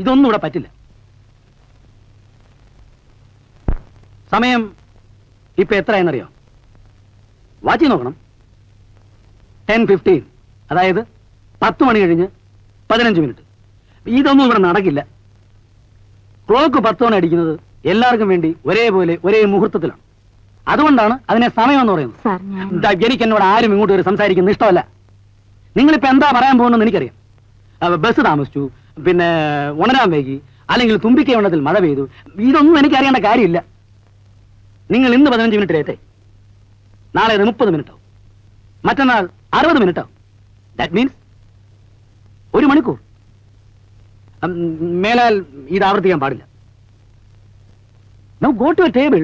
ഇതൊന്നും ഇവിടെ പറ്റില്ല. സമയം ഇപ്പൊ എത്രയെന്നറിയോ വാച്ചി നോക്കണം. ടെൻ ഫിഫ്റ്റീൻ അതായത് പത്ത് മണി കഴിഞ്ഞ് പതിനഞ്ച് മിനിറ്റ്. ഇതൊന്നും ഇവിടെ നടക്കില്ല. ക്ലോക്ക് പത്ത് മണി അടിക്കുന്നത് എല്ലാവർക്കും വേണ്ടി ഒരേപോലെ ഒരേ മുഹൂർത്തത്തിലാണ്. അതുകൊണ്ടാണ് അതിനെ സമയം എന്ന് പറയുന്നത് എനിക്ക് എന്നോട് ആരും ഇങ്ങോട്ട് സംസാരിക്കുന്നത് ഇഷ്ടമല്ല. നിങ്ങളിപ്പോ എന്താ പറയാൻ പോകുന്നത് എനിക്കറിയാം. ബസ് താമസിച്ചു. പിന്നെ ഉണരാൻ വൈകി അല്ലെങ്കിൽ തുമ്പിക്കൈ ഉണ്ടതിൽ മഴ പെയ്തു. ഇതൊന്നും എനിക്ക് അറിയേണ്ട കാര്യമില്ല. നിങ്ങൾ ഇന്ന് പതിനഞ്ച് മിനിറ്റ് ലേറ്റേ നാളെ മുപ്പത് മിനിറ്റ് മറ്റന്നാൾ അറുപത് മിനിറ്റ് ദാറ്റ് മീൻസ് ഒരു മണിക്കൂർ. മേലാൽ ഇത് ആവർത്തിക്കാൻ പാടില്ല. No go to a table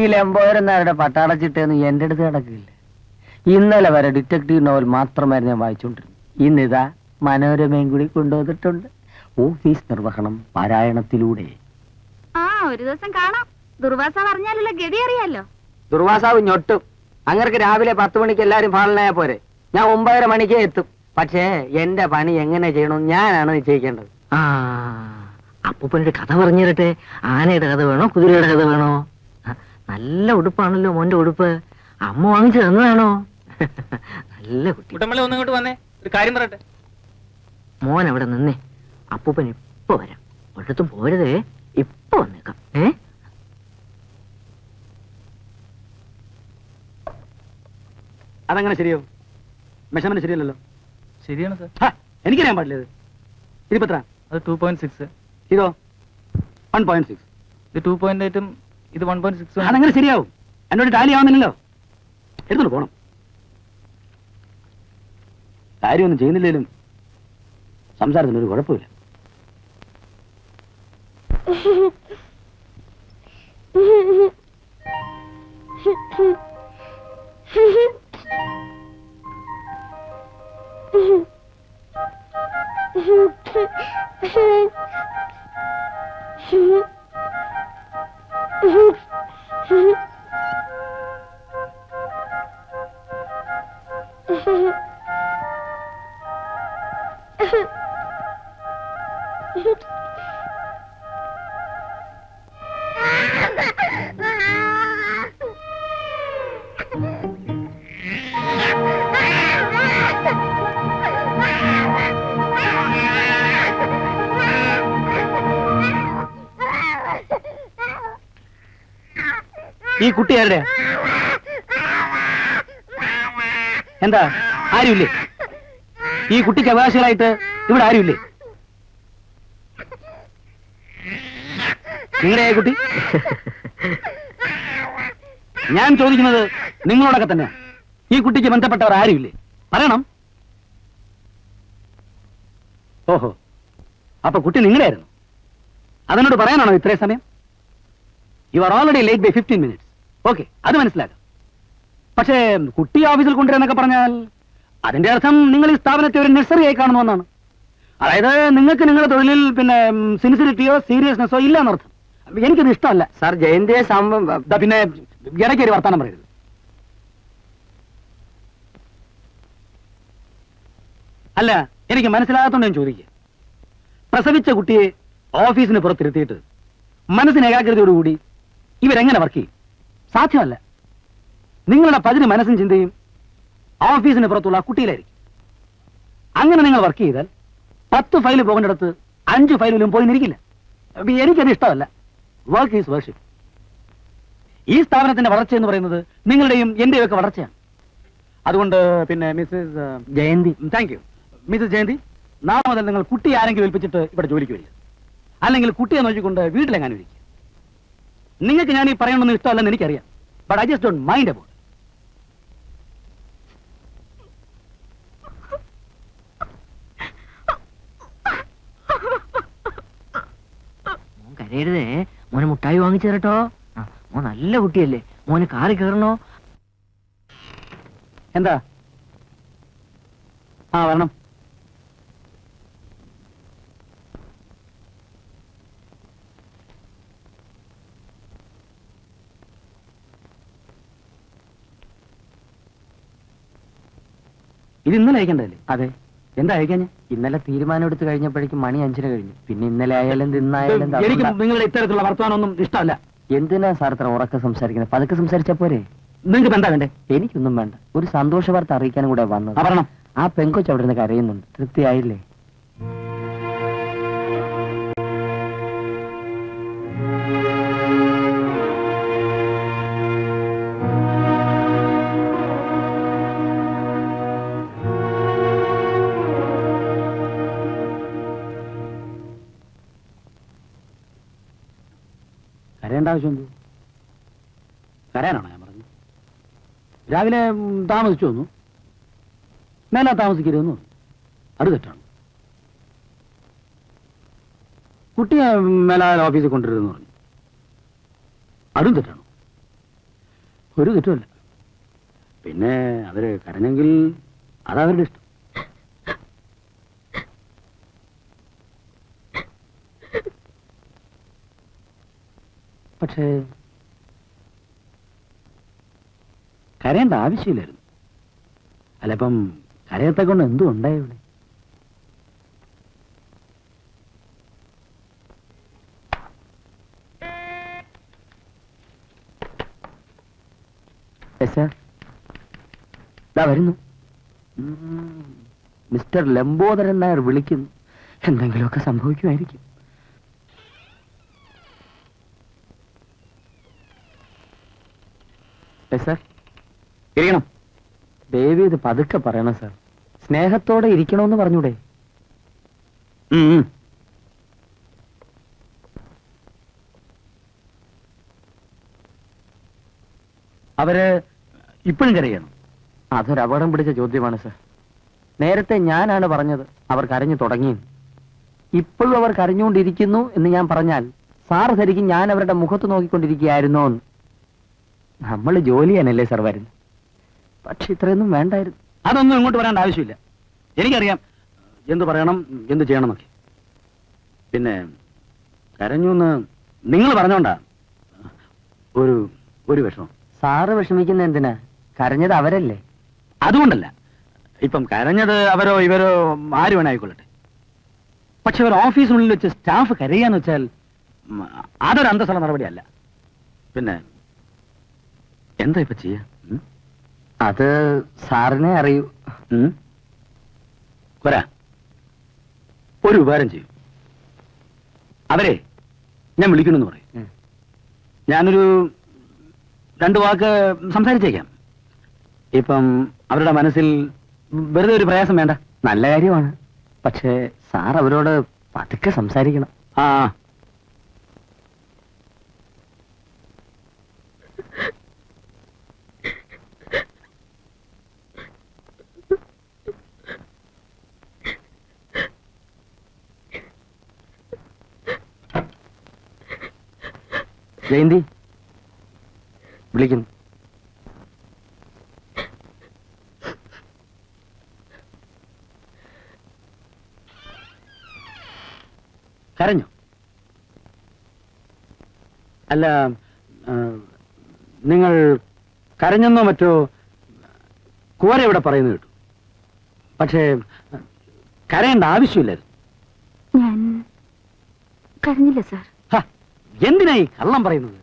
ഈ ലംബോരനാരുടെ പട്ടാളച്ചിട്ടെന്ന് എന്റെ അടുത്ത് കിടക്കില്ല? ഇന്നലെ വരെ ഡിറ്റക്റ്റീവ് നോവൽ മാത്രമായിരുന്നു ഞാൻ വായിച്ചുകൊണ്ടിരുന്നത്. ഇന്നിതാ മനോരമയും കൂടി കൊണ്ടുവന്നിട്ടുണ്ട്. ഓഫീസ് നിർവഹണം പാരായണത്തിലൂടെ. ആ ഒരു ദിവസം കാണാം. ദുർവാസ പറഞ്ഞാലുള്ള ഗതി അറിയാലോ? ദുർവാസാവ് ഞൊട്ടും. അങ്ങർക്ക് രാവിലെ പത്ത് മണിക്ക് എല്ലാരും ഫാളിനായ പോരെ. ഞാൻ ഒമ്പതര മണിക്ക് എത്തും. പക്ഷേ എന്റെ പണി എങ്ങനെ ചെയ്യണം ഞാനാണ് നിശ്ചയിക്കേണ്ടത്. ആ അപ്പൂപ്പനൊരു കഥ പറഞ്ഞു തരട്ടെ ആനയുടെ കഥ വേണോ? കുതിരയുടെ കഥ വേണോ? നല്ല ഉടുപ്പാണല്ലോ മോന്റെ ഉടുപ്പ്. അമ്മ വാങ്ങിച്ചു തന്നതാണോ? നല്ല കുട്ടി. കുട്ടമ്പളി ഒന്നിങ്ങോട്ട് വന്നേ. ഒരു കാര്യം പറയട്ടെ. മോൻ അവിടെ നിന്നേ. അപ്പൂപ്പൻ ഇപ്പൊ വരാം. ഒരിടത്തും പോരുതേ. ഇപ്പൊ വന്നേക്കാം. ഏ? അതങ്ങനെ ശരിയോ മെഷർമെന്റ് ശരിയല്ലല്ലോ. ശരിയാണ് സാർ എനിക്ക് എനിക്കറിയാൻ പാടില്ല ഇത്. ഇതിപ്പോ എത്ര അത് ടു പോയിന്റ് സിക്സ് ഇതോ? വൺ പോയിന്റ് സിക്സ് ഇത് ടു പോയിന്റ് എയ്റ്റും ഇത് വൺ പോയിന്റ് സിക്സ് അതങ്ങനെ ശരിയാവും. എന്നോട് ടാലി ആവുന്നില്ലല്ലോ. എടുത്തോണ്ട് പോണം. കാര്യമൊന്നും ചെയ്യുന്നില്ലെങ്കിലും സംസാരത്തിനൊരു കുഴപ്പമില്ല. ഈ കുട്ടി ആരുടെ? എന്താ? ആരുമില്ലേ? ഈ കുട്ടിക്ക് അവകാശികളായിട്ട് ഇവിടെ ആരുമില്ലേ? നിങ്ങളുടെ കുട്ടി? ഞാൻ ചോദിക്കുന്നത് നിങ്ങളോടൊക്കെ തന്നെ ഈ കുട്ടിക്ക് ബന്ധപ്പെട്ടവർ ആരുമില്ലേ? പറയണം. ഓഹോ. അപ്പൊ കുട്ടി നിങ്ങളായിരുന്നു അതിനോട് പറയാനാണോ ഇത്രയും സമയം? You are already late by fifteen minutes okay അത് മനസ്സിലാക്കാം. പക്ഷേ കുട്ടി ഓഫീസിൽ കൊണ്ടുവരാന്നൊക്കെ പറഞ്ഞാൽ അതിന്റെ അർത്ഥം നിങ്ങൾ ഈ സ്ഥാപനത്തെ ഒരു നഴ്സറി ആയി കാണുന്നു എന്നാണ് അതായത് നിങ്ങൾക്ക് നിങ്ങളുടെ തൊഴിലിൽ പിന്നെ സിൻസിരിറ്റിയോ സീരിയസ്നെസ്സോ ഇല്ല എന്നർത്ഥം എനിക്കത് ഇഷ്ടമല്ല. സാർ ജയന്തിയെ പിന്നെ ഇടയ്ക്ക് ഒരു വർത്താനം പറയരുത്. അല്ല എനിക്ക് മനസ്സിലാകാത്തോണ്ട് ഞാൻ ചോദിക്കുക പ്രസവിച്ച കുട്ടിയെ ഓഫീസിന് പുറത്തിരുത്തിയിട്ട് മനസ്സിന് ഏകാഗ്രതയോടുകൂടി ഇവരെങ്ങനെ വർക്ക് ചെയ്യും? സാധ്യമല്ല. നിങ്ങളുടെ പതിന് മനസ്സും ചിന്തയും ഓഫീസിന് പുറത്തുള്ള കുട്ടിയിലായിരിക്കും. അങ്ങനെ നിങ്ങൾ വർക്ക് ചെയ്താൽ പത്ത് ഫയൽ പോകേണ്ടടത്ത് അഞ്ച് ഫയലിലും പോയി നിൽക്കില്ല എനിക്കത് ഇഷ്ടമല്ല. വർക്ക് ഈസ് വർഷിപ്പ് ഈ സ്ഥാപനത്തിന്റെ വളർച്ച എന്ന് പറയുന്നത് നിങ്ങളുടെയും എന്റെയും ഒക്കെ വളർച്ചയാണ്. അതുകൊണ്ട് പിന്നെ Mrs Jayanthi. Thank you Mrs Jayanthi നാളെ മുതൽ നിങ്ങൾ കുട്ടി ആരെങ്കിലും ഏൽപ്പിച്ചിട്ട് ഇവിടെ ജോലിക്ക് വരിക. അല്ലെങ്കിൽ കുട്ടിയെ നോക്കിക്കൊണ്ട് വീട്ടിലെങ്ങാനും ഇരിക്കുക. നിങ്ങൾക്ക് ഞാൻ ഈ പറയണമെന്ന് ഇഷ്ടമല്ലെന്ന് എനിക്കറിയാം. But I just don't mind about മോൻ കരയരുതേ. മോനെ മുട്ടായി വാങ്ങിച്ചു തരട്ടോ. മോൻ നല്ല കുട്ടിയല്ലേ. മോന് കാറി കയറണോ? എന്താ? ആ വരണം. ഇത് ഇന്നലെ അയക്കണ്ടല്ലേ അതെ. എന്താ അയക്കാൻ ഇന്നലെ തീരുമാനം എടുത്തു കഴിഞ്ഞപ്പോഴേക്കും മണി അഞ്ചിന് കഴിഞ്ഞു. പിന്നെ ഇന്നലെ ആയാലും ഇന്നായാലും എന്താ എനിക്ക് നിങ്ങളുടെ ഇത്തരത്തിലുള്ള വർത്തമാനമൊന്നും ഇഷ്ടമല്ല. എന്തിനാ സാർ ഇത്ര ഉറക്കെ സംസാരിക്കുന്നത്? പതുക്കെ സംസാരിച്ചാ പോരെ? നിങ്ങൾക്ക് എന്താ വേണ്ടേ? എനിക്കൊന്നും വേണ്ട. ഒരു സന്തോഷ വാർത്ത അറിയിക്കാനും കൂടെ വന്നത്. ആ പെങ്കൊച്ച് അവിടെ നിന്ന് കരയുന്നുണ്ട്. തൃപ്തിയായില്ലേ? കരയേണ്ട ആവശ്യം കരയാനാണോ ഞാൻ പറഞ്ഞു രാവിലെ താമസിച്ചു വന്നു. മേലാ താമസിക്കരുതെന്നു അത് തെറ്റാണ്. കുട്ടിയെ മേലാൽ ഓഫീസിൽ കൊണ്ടുവരുമെന്ന് പറഞ്ഞു. അതും തെറ്റാണ്. ഒരു തെറ്റുമല്ല. പിന്നെ അവർ കരഞ്ഞെങ്കിൽ അതവരുടെ ഇഷ്ടം. പക്ഷേ കരയേണ്ട ആവശ്യമില്ലായിരുന്നു. അല്ല ഇപ്പം കരയത്തെ കൊണ്ട് എന്തും ഉണ്ടായി ഇവിടെ വരുന്നു. മിസ്റ്റർ ലംബോദരൻ നായർ വിളിക്കുന്നു. എന്തെങ്കിലുമൊക്കെ സംഭവിക്കുമായിരിക്കും. ഇരിക്കണം. ദേവി ഇത് പതുക്കെ പറയണം സാർ. സ്നേഹത്തോടെ ഇരിക്കണമെന്ന് പറഞ്ഞൂടെ. അവർ ഇപ്പോഴും കരയണം അതൊരു അപകടം പിടിച്ച ചോദ്യമാണ് സർ. നേരത്തെ ഞാനാണ് പറഞ്ഞത് അവർ കരഞ്ഞു തുടങ്ങി. ഇപ്പോഴും അവർ കരഞ്ഞുകൊണ്ടിരിക്കുന്നു എന്ന് ഞാൻ പറഞ്ഞാൽ സാർ ധരിക്കും ഞാൻ അവരുടെ മുഖത്ത് നോക്കിക്കൊണ്ടിരിക്കുകയായിരുന്നോ നമ്മൾ ജോലി ചെയ്യാനല്ലേ സർ വരുന്നത്? പക്ഷെ ഇത്രയൊന്നും വേണ്ടായിരുന്നു. അതൊന്നും ഇങ്ങോട്ട് വരേണ്ട ആവശ്യമില്ല. എനിക്കറിയാം. എന്ത് പറയണം എന്ത് ചെയ്യണം നോക്കി പിന്നെ കരഞ്ഞു എന്ന് നിങ്ങൾ പറഞ്ഞോണ്ടാ? ഒരു ഒരു വിഷമം. സാറ് വിഷമിക്കുന്ന എന്തിനാ? കരഞ്ഞത് അവരല്ലേ? അതുകൊണ്ടല്ല. ഇപ്പം കരഞ്ഞത് അവരോ ഇവരോ ആര് വേണമായിക്കൊള്ളട്ടെ പക്ഷെ ഒരു ഓഫീസിനുള്ളിൽ വെച്ച് സ്റ്റാഫ് കരയാന്ന് വെച്ചാൽ അതൊരു അന്തസ്സുള്ള നടപടിയല്ല. പിന്നെ എന്താ ഇപ്പൊ ചെയ്യാ? അത് സാറിനെ അറിയൂ? വരാ. ഒരു ഉപകാരം ചെയ്യൂ. അവരെ ഞാൻ വിളിക്കണമെന്ന് പറയും. ഞാനൊരു രണ്ടു വാക്ക് സംസാരിച്ചേക്കാം. ഇപ്പം അവരുടെ മനസ്സിൽ വെറുതെ ഒരു പ്രയാസം വേണ്ട. നല്ല കാര്യമാണ്. പക്ഷേ സാർ അവരോട് പതുക്കെ സംസാരിക്കണം. ആ. ജയന്തി? വിളിക്കുന്നു. കരഞ്ഞു? അല്ല നിങ്ങൾ കരഞ്ഞെന്നോ മറ്റോ കുവര ഇവിടെ പറയുന്നത് കേട്ടു. പക്ഷേ കരയേണ്ട ആവശ്യമില്ലായിരുന്നു. ഞാൻ കരഞ്ഞില്ല സാർ. ഹ, എന്തിനായി കള്ളം പറയുന്നത്?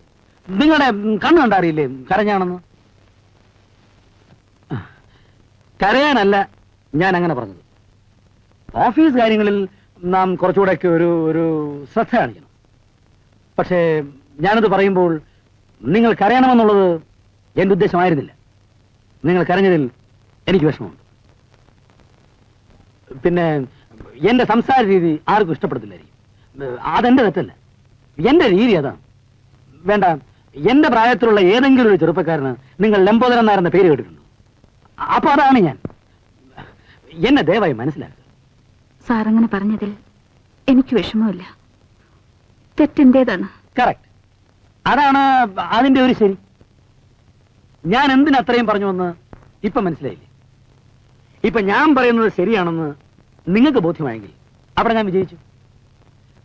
നിങ്ങളുടെ കണ്ണ് കണ്ടറിയില്ലേ? കരഞ്ഞാണെന്ന്? കരയാനല്ല ഞാൻ അങ്ങനെ പറഞ്ഞത്. ഓഫീസ് കാര്യങ്ങളിൽ നാം കുറച്ചുകൂടെയൊക്കെ ഒരു ഒരു ശ്രദ്ധ കാണിക്കണം. പക്ഷേ ഞാനത് പറയുമ്പോൾ നിങ്ങൾ കരയണമെന്നുള്ളത് എന്റെ ഉദ്ദേശമായിരുന്നില്ല. നിങ്ങൾ കരഞ്ഞതിൽ എനിക്ക് വിഷമമുണ്ട്. പിന്നെ എന്റെ സംസാര രീതി ആർക്കും ഇഷ്ടപ്പെടുന്നില്ലായിരിക്കും അതെന്റെ തെറ്റല്ല. എന്റെ രീതി അതാണ് വേണ്ട എന്റെ പ്രായത്തിലുള്ള ഏതെങ്കിലും ഒരു ചെറുപ്പക്കാരന് നിങ്ങൾ ലംബോദരൻ നായരെന്ന പേര് കേട്ടിരുന്നു അപ്പൊ അതാണ് ഞാൻ. എന്നെ ദയവായി മനസ്സിലാക്കുക. സാർ അങ്ങനെ പറഞ്ഞതിൽ എനിക്ക് വിഷമമില്ല. തെറ്റെന്റേതാണ്. കറക്റ്റ് അതാണ് അതിന്റെ ഒരു ശരി. ഞാൻ എന്തിനത്രയും പറഞ്ഞു എന്ന് ഇപ്പൊ മനസ്സിലായില്ലേ? ഇപ്പൊ ഞാൻ പറയുന്നത് ശരിയാണെന്ന് നിങ്ങൾക്ക് ബോധ്യമായെങ്കിൽ അവിടെ ഞാൻ വിജയിച്ചു.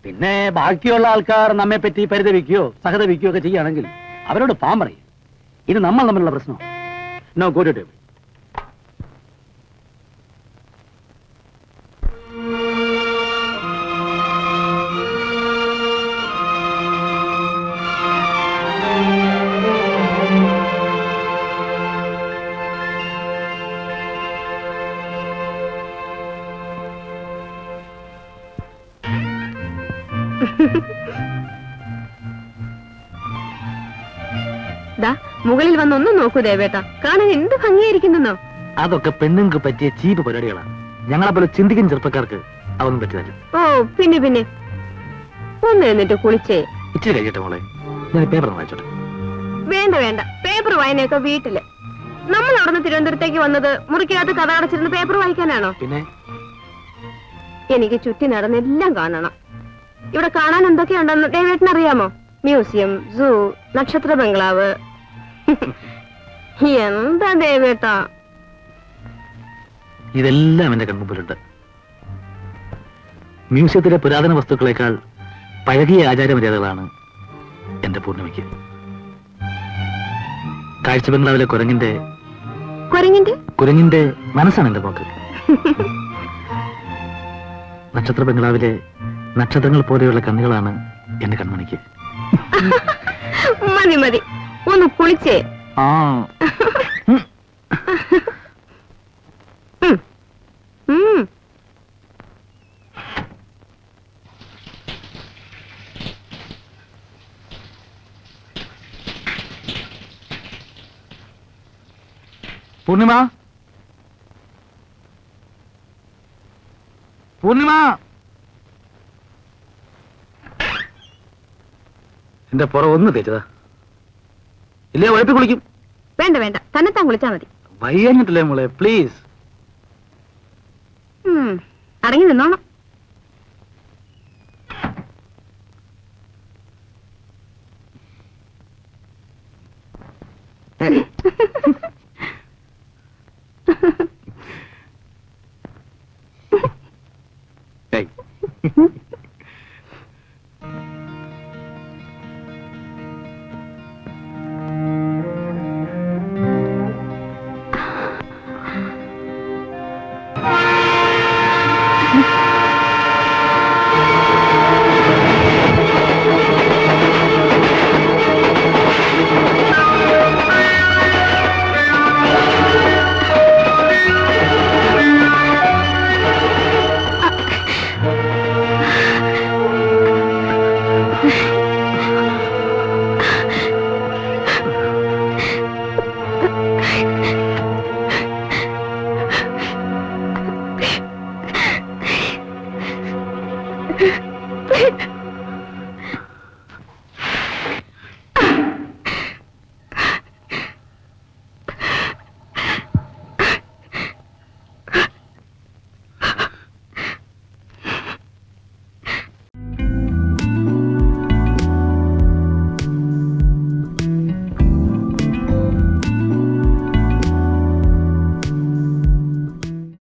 പിന്നെ ബാക്കിയുള്ള ആൾക്കാർ നമ്മെ പറ്റി പരിതപിക്കുകയോ സഹതപിക്കുകയോ ഒക്കെ ചെയ്യുകയാണെങ്കിൽ അവരോട് പാമ്പറയും. പറയും ഇത് നമ്മൾ തമ്മിലുള്ള പ്രശ്നമാണ്. നോ ഗോ ടു ടേബിൾ മുകളിൽ വന്നൊന്നും നോക്കൂ ദേവേട്ട. കാണാൻ എന്ത് ഭംഗിയായിരിക്കുന്നോ അതൊക്കെ പെണ്ണുങ്ങൾക്ക് പറ്റിയ ചീപ്പ് പരിപാടികളാണ് ഞങ്ങളെ പോലെ ചിന്തിക്കുന്ന ചെറുപ്പക്കാർക്ക് അതൊന്നും പറ്റില്ല ഓ പിന്നെ പിന്നെ. ഒന്ന് എന്നിട്ട് കുളിച്ചേ. ഇച്ചിരി കഴിയട്ടെ മോളെ. ഞാൻ പേപ്പർ ഒന്ന് വായിച്ചോട്ടെ. വേണ്ട വേണ്ട. പേപ്പർ വായനയൊക്കെ വീട്ടിൽ. നമ്മൾ അവിടുന്ന് തിരുവനന്തപുരത്തേക്ക് വന്നത് മുറിക്കകത്ത് കഥ അടച്ചിരുന്ന് പേപ്പർ വായിക്കാനാണോ? പിന്നെ? എനിക്ക് ചുറ്റി നടന്നെല്ലാം കാണണം. ഇവിടെ കാണാൻ എന്തൊക്കെയുണ്ടെന്ന് ദേവേട്ടൻ അറിയാമോ മ്യൂസിയം സൂ നക്ഷത്ര ബംഗ്ലാവ് എന്താ ദേവേട്ടാ? ഇതെല്ലാം എന്റെ കൺമുമ്പിലുണ്ട്. മ്യൂസിയത്തിലെ പുരാതന വസ്തുക്കളെക്കാൾ പഴകിയ ആചാരമര്യാദകളാണ് എന്റെ പൂർണിമയ്ക്ക്. കാഴ്ച ബംഗ്ലാവിലെ കുരങ്ങിന്റെ കുരങ്ങിന്റെ? കുരങ്ങിന്റെ മനസ്സാണ് എന്റെ പോക്ക്. നക്ഷത്ര ബംഗ്ലാവിലെ നക്ഷത്രങ്ങൾ പോലെയുള്ള കണ്ണുകളാണ് എന്റെ കൺമണിക്ക് ഒന്ന് കുളിച്ചേ. ആ. പൂർണിമ? പൂർണിമ? എന്റെ പുറം ഒന്ന് തേച്ചതാ ഇല്ലേ ഉഴപ്പി കുളിക്കും. വേണ്ട വേണ്ട. തന്നെത്താൻ കുളിച്ചാ മതി. വയ്യഞ്ഞിട്ടില്ലേ മോളെ? പ്ലീസ് ഉം. അടങ്ങി നിന്നോണം.